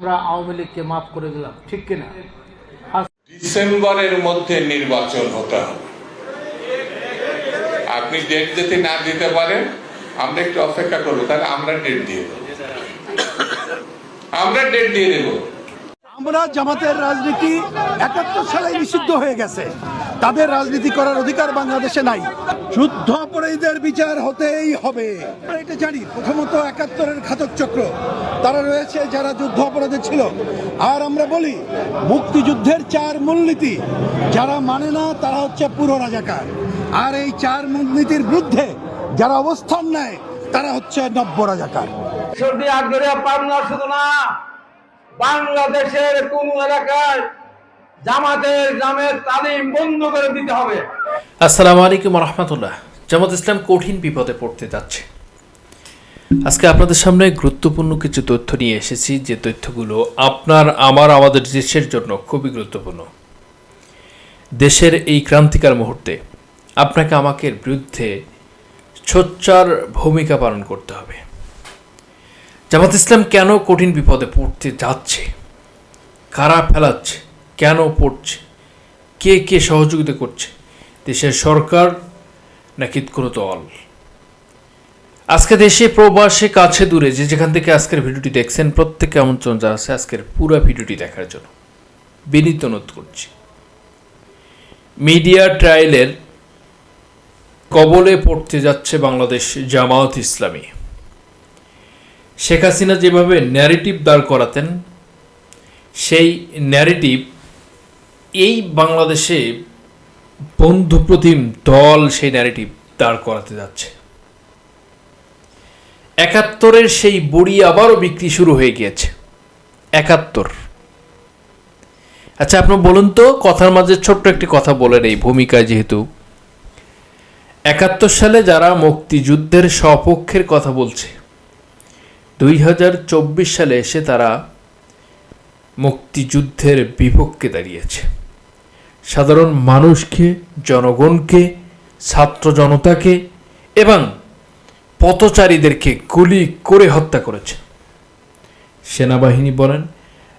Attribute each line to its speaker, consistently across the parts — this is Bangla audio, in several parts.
Speaker 1: আমরা আওয়ামী লীগকে মাফ করে দিলাম, ঠিক কিনা?
Speaker 2: ডিসেম্বরের মধ্যে নির্বাচন হতে হবে। আপনি ডেট যদি না দিতে পারেন, আমরা একটু অপেক্ষা করব, তাহলে আমরা ডেট দিয়ে দেবো। আমরা ডেট দিয়ে দেবো।
Speaker 3: আমরা জামাতের রাজনীতি একাত্তর সালে নিষিদ্ধ হয়ে গেছে। তাদের রাজনীতি করার অধিকার বাংলাদেশে নাই। যুদ্ধ অপরাধীদের বিচার হতেই হবে। আমরা এটা জানি, প্রথমত একাত্তরের ঘাতক চক্র। তারা রয়েছে যারা যুদ্ধ অপরাধী ছিল। আর আমরা বলি, মুক্তিযুদ্ধের চার মূলনীতি। যারা মানে না, তারা হচ্ছে পুরো রাজাকার। আর এই চার মূলনীতির বিরুদ্ধে যারা অবস্থান নেয়, তারা হচ্ছে নব্য রাজাকার।
Speaker 4: সর্দি পাবনা শুধু না। বাংলাদেশের কোন এলাকায় জামাতের জামের তালিম বন্ধ করে দিতে হবে।
Speaker 5: আসসালামু আলাইকুম রহমতুল্লাহ। জামাত ইসলাম কঠিন বিপদে পড়তে যাচ্ছে। আজকে আপনাদের সামনে গুরুত্বপূর্ণ কিছু তথ্য নিয়ে এসেছি। যে তথ্যগুলো আপনার, আমার, আমাদের দেশের জন্য খুবই গুরুত্বপূর্ণ। দেশের এই ক্রান্তিকার মুহূর্তে আপনাকে আমাকে বিরুদ্ধে সোচ্চার ভূমিকা পালন করতে হবে। জামাত ইসলাম কেন কঠিন বিপদে পড়তে যাচ্ছে? কারা ফেলাচ্ছে? কেন পড়ছে? কে কে সহযোগিতা করছে? দেশের সরকার নাকি কোনো দল? আজকে দেশে প্রবাসে কাছে দূরে যে যেখান থেকে আজকের ভিডিওটি দেখছেন, প্রত্যেককে আমন্ত্রণ জানাচ্ছে আজকের পুরো ভিডিওটি দেখার জন্য। বিনীত অনুরোধ করছি। মিডিয়া ট্রায়ালের কবলে পড়তে যাচ্ছে বাংলাদেশ জামায়াত ইসলামী। শেখ হাসিনা যেভাবে ন্যারেটিভ দাঁড় করাতেন, সেই ন্যারেটিভ এই বাংলাদেশে বন্ধুপ্রতিম দল সেই ন্যারেটিভ দাঁড় করাতে যাচ্ছে। একাত্তরের সেই বড়ি আবারও বিক্রি শুরু হয়ে গিয়েছে। একাত্তর। আচ্ছা আপনি বলুন তো, কথার মাঝে ছোট্ট একটি কথা বলেন এই ভূমিকায় যেহেতু। একাত্তর সালে যারা মুক্তিযুদ্ধের সপক্ষের কথা বলছে দুই হাজার চব্বিশ সালে এসে তারা মুক্তিযুদ্ধের বিপক্ষে দাঁড়িয়েছে। সাধারণ মানুষকে, জনগণকে, ছাত্র জনতাকে এবং পথচারীদেরকে গুলি করে হত্যা করেছে। সেনাবাহিনী বলেন,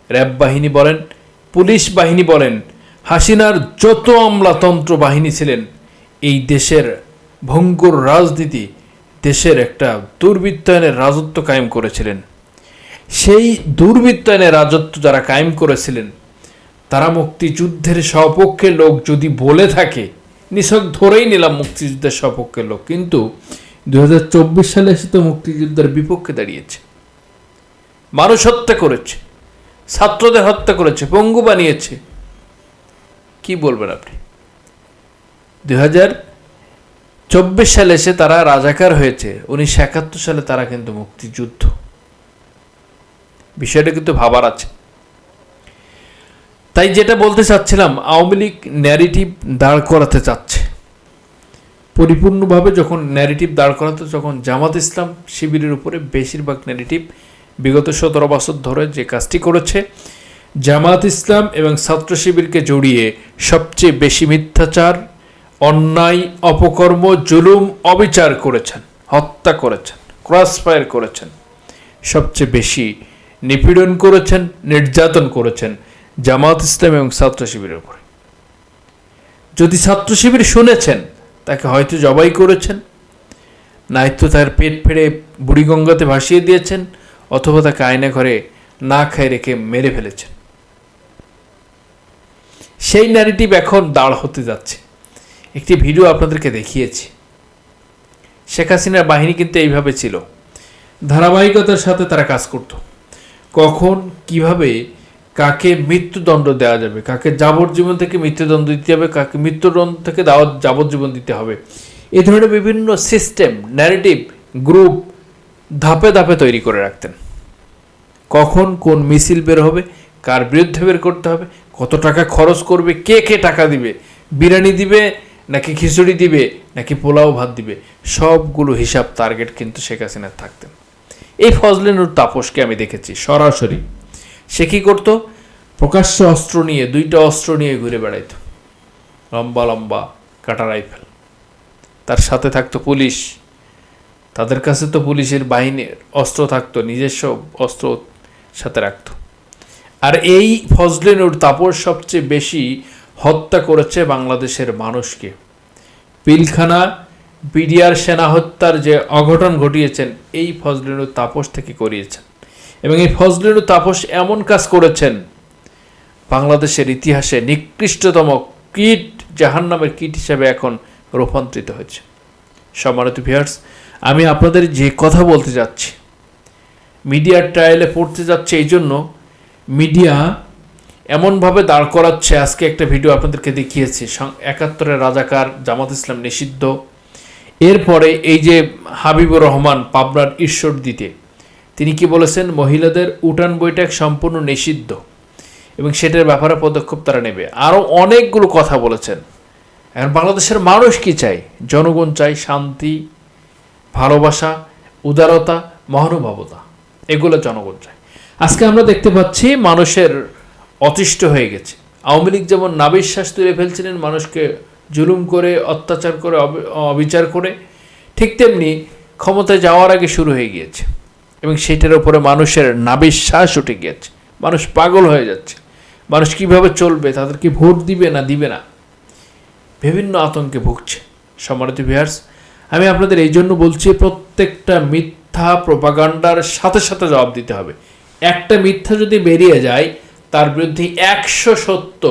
Speaker 5: র্যাব বাহিনী বলেন, পুলিশ বাহিনী বলেন, হাসিনার যত আমলাতন্ত্র বাহিনী ছিলেন, এই দেশের ভঙ্গুর রাজনীতি দেশের একটা দুর্বৃত্তায়নের রাজত্ব কায়েম করেছিলেন। সেই দুর্বৃত্তায়নের রাজত্ব যারা কায়েম করেছিলেন, তারা মুক্তিযুদ্ধের সপক্ষে লোক যদি বলে থাকে, নিছক ধরেই নিলাম মুক্তিযুদ্ধের সপক্ষে লোক। কিন্তু দুই হাজার চব্বিশ সালে এসে তো মুক্তিযুদ্ধের বিপক্ষে দাঁড়িয়েছে। মানুষ হত্যা করেছে, ছাত্রদের হত্যা করেছে, পঙ্গু বানিয়েছে। কি বলবেন আপনি? দু হাজার চব্বিশ সালে এসে তারা রাজাকার হয়েছে। উনিশশো একাত্তর সালে তারা কিন্তু মুক্তিযুদ্ধ। বিষয়টা কিন্তু ভাবার আছে। তাই যেটা বলতে চাচ্ছিলাম, আওয়ামী লীগ ন্যারেটিভ দাঁড় করাতে চাচ্ছে। পরিপূর্ণভাবে যখন ন্যারেটিভ দাঁড় করাতে যখন জামাত ইসলাম শিবিরের উপরে বেশিরভাগ ন্যারেটিভ বিগত সতেরো বছর ধরে যে কাজটি করেছে, জামাত ইসলাম এবং ছাত্র শিবিরকে জড়িয়ে সবচেয়ে বেশি মিথ্যাচার অন্যায়, অপকর্ম, জুলুম অবিচার করেছেন, হত্যা করেছেন, ক্রস ফায়ার করেছেন। সবচেয়ে বেশি নিপীড়ন করেছেন, নির্যাতন করেছেন জামাত ইসলাম এবং ছাত্র শিবিরের উপরে। যদি ছাত্র শিবির শুনেছেন, তাকে হয়তো জবাই করেছেন নয়তো তার পেট ফেড়ে বুড়িগঙ্গাতে ভাসিয়ে দিয়েছেন, অথবা তাকে আয়না ঘরে না খায় রেখে মেরে ফেলেছেন। সেই নারীটি এখন দাঁড় হতে যাচ্ছে। একটি ভিডিও আপনাদেরকে দেখিয়েছি। শেখ হাসিনার বাহিনী কিন্তু এইভাবে ছিল। ধারাবাহিকতার সাথে তারা কাজ করত। কখন, কীভাবে, কাকে মৃত্যুদণ্ড দেওয়া যাবে, কাকে যাবজ্জীবন থেকে মৃত্যুদণ্ড দিতে হবে, কাকে মৃত্যুদণ্ড থেকে দাওয়া যাবজ্জীবন দিতে হবে, এ ধরনের বিভিন্ন সিস্টেম ন্যারেটিভ গ্রুপ ধাপে ধাপে তৈরি করে রাখতেন। কখন কোন মিছিল বের হবে, কার বিরুদ্ধে বের করতে হবে, কত টাকা খরচ করবে, কে কে টাকা দিবে, বিরিয়ানি দিবে নাকি খিচুড়ি দিবে, নাকি পোলাও ভাত দিবে, সবগুলো হিসাব টার্গেট কিন্তু শেখ হাসিনার থাকতেন এই ফজলেনুর তাপসকে আমি দেখেছি, সরাসরি। সে কী করতো? প্রকাশ্য অস্ত্র নিয়ে, দুইটা অস্ত্র নিয়ে ঘুরে বেড়াইতো। লম্বা লম্বা কাটা রাইফেল। তার সাথে থাকতো পুলিশ। তাদের কাছে তো পুলিশের বাহিনীর অস্ত্র থাকতো, নিজস্ব অস্ত্র সাথে রাখতো। আর এই ফজলিনুর তাপস সবচেয়ে বেশি হত্যা করেছে বাংলাদেশের মানুষকে। পিলখানা বিডিআর সেনা হত্যার যে অঘটন ঘটিয়েছেন, এই ফজলিনুর তাপস থেকে করিয়েছেন। এবং এই ফজলিনুর তাপস এমন কাজ করেছেন, বাংলাদেশের ইতিহাসে নিকৃষ্টতম কীট, জাহান্নামের কীট হিসেবে এখন রূপান্তরিত হয়েছে। সম্মানিত ভিউয়ার্স, আমি আপনাদের যে কথা বলতে যাচ্ছি, মিডিয়ার ট্রায়ালে পড়তে যাচ্ছে, এই জন্য মিডিয়া এমনভাবে দাঁড় করাচ্ছে আজকে একটা ভিডিও আপনাদেরকে দেখিয়েছি। একাত্তরের রাজাকার জামাত ইসলাম নিষিদ্ধ। এরপরে এই যে হাবিবুর রহমান পাবনার ঈশ্বর দিতে তিনি কি বলেছেন? মহিলাদের উঠান বৈঠক সম্পূর্ণ নিষিদ্ধ এবং সেটার ব্যাপারে পদক্ষেপ তারা নেবে। আরও অনেকগুলো কথা বলেছেন। এখন বাংলাদেশের মানুষ কি চাই জনগণ চাই শান্তি, ভালোবাসা, উদারতা, মহানুভবতা। এগুলো জনগণ চায়। আজকে আমরা দেখতে পাচ্ছি মানুষের অতিষ্ঠ হয়ে গেছে। আওয়ামী লীগ যেমন নাবিশ্বাস তুলে ফেলছিলেন, মানুষকে জুলুম করে, অত্যাচার করে অবিচার করে, ঠিক তেমনি ক্ষমতায় যাওয়ার আগে শুরু হয়ে গিয়েছে এবং সেটার উপরে মানুষের নাবিশ্বাস উঠে গিয়েছে। মানুষ পাগল হয়ে যাচ্ছে। মানুষ কীভাবে চলবে তাদেরকে ভোট দিবে না দিবে না? বিভিন্ন আতঙ্কে ভুগছে। সম্মানিত ভিউয়ার্স আমি আপনাদের এই জন্য বলছি, প্রত্যেকটা মিথ্যা প্রপাগান্ডার সাথে সাথে জবাব দিতে হবে। একটা মিথ্যা যদি বেরিয়ে যায় তার বিরুদ্ধে একশো সত্য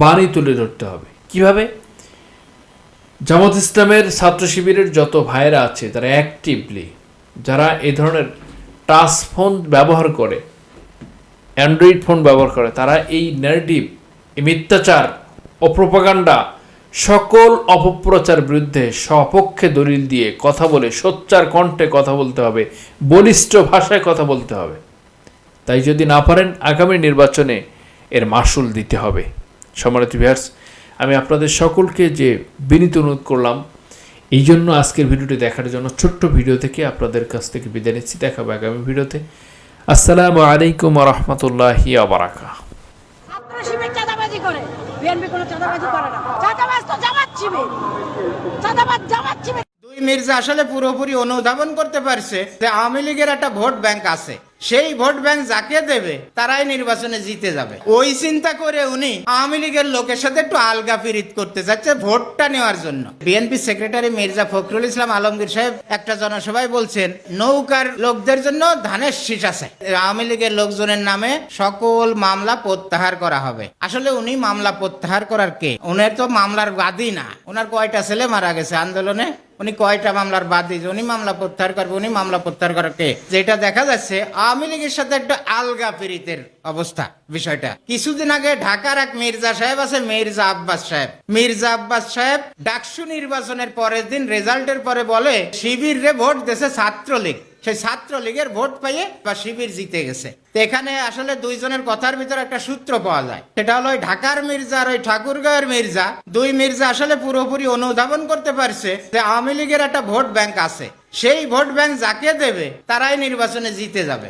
Speaker 5: বাণী তুলে ধরতে হবে। কীভাবে? জামাত ইসলামের ছাত্র শিবিরের যত ভাইরা আছে, তারা অ্যাক্টিভলি যারা এই ধরনের টাচ ফোন ব্যবহার করে, অ্যান্ড্রয়েড ফোন ব্যবহার করে, তারা এই ন্যারেটিভ এই মিথ্যাচার অপ্রপাগান্ডা সকল অপপ্রচার বিরুদ্ধে সপক্ষে দলিল দিয়ে কথা বলে, সোচ্চার কণ্ঠে কথা বলতে হবে, বলিষ্ঠ ভাষায় কথা বলতে হবে। তাই যদি না পারেন আগামী নির্বাচনে এর মাসুল দিতে হবে। সম্মানিত ভিউয়ার্স আমি আপনাদের সকলকে যে বিনীত অনুরোধ করলাম এই জন্য আজকের ভিডিওটি দেখার জন্য ছোট্ট ভিডিও থেকে আপনাদের কাছ থেকে বিদায় নিচ্ছি। দেখাবো আগামী ভিডিওতে। আসসালামু আলাইকুম রহমতুল্লাহি আবরাকা
Speaker 6: দুই মির্জা আসলে পুরোপুরি অনুধাবন করতে পারছে যে আওয়ামী লীগের একটা ভোট ব্যাংক আছে। সেই ভোট ব্যাংক যাকে দেবে, তারাই নির্বাচনে জিতে যাবে। ওই চিন্তা করে উনি আওয়ামী লীগের লোকের সাথে একটু আলগা ফিরিত করতে যাচ্ছে ভোটটা নেওয়ার জন্য। বিএনপি সেক্রেটারি মির্জা ফখরুল ইসলাম আলমগীর সাহেব একটা জনসভায় বলছেন, নৌকার লোকদের জন্য ধানের শীষ আছে। আওয়ামী লীগের লোকজনের নামে সকল মামলা প্রত্যাহার করা হবে। আসলে উনি মামলা প্রত্যাহার করার কে? উনি তো মামলার বাদী না। ওনার কয়টা ছেলে মারা গেছে আন্দোলনে? উনি কয়টা মামলার বাদ দিয়েছে? উনি মামলা প্রত্যাহার করবে, উনি মামলা প্রত্যাহার করার কে? যেটা দেখা যাচ্ছে, আওয়ামী লীগের সাথে একটা আলগা পীড়িতের অবস্থা, বিষয়টা। কিছুদিন আগে ঢাকার এক মির্জা সাহেব আছে, মির্জা আব্বাস সাহেব। মির্জা আব্বাস সাহেব ডাকসু নির্বাচনের পরের দিন রেজাল্টের পরে বলে শিবির রে ভোট দেশে ছাত্রলীগ। সেই ছাত্রলীগের ভোট পাইয়ে বা শিবির জিতে গেছে। তো এখানে আসলে দুইজনের কথার ভিতরে একটা সূত্র পাওয়া যায়। সেটা হলো ঢাকার মির্জা আর ওই ঠাকুরগাঁওয়ের মির্জা। দুই মির্জা আসলে পুরোপুরি অনুধাবন করতে পারছে যে আওয়ামী লীগের একটা ভোট ব্যাংক আছে। সেই ভোট ব্যাংক যাকে দেবে, তারাই নির্বাচনে জিতে যাবে।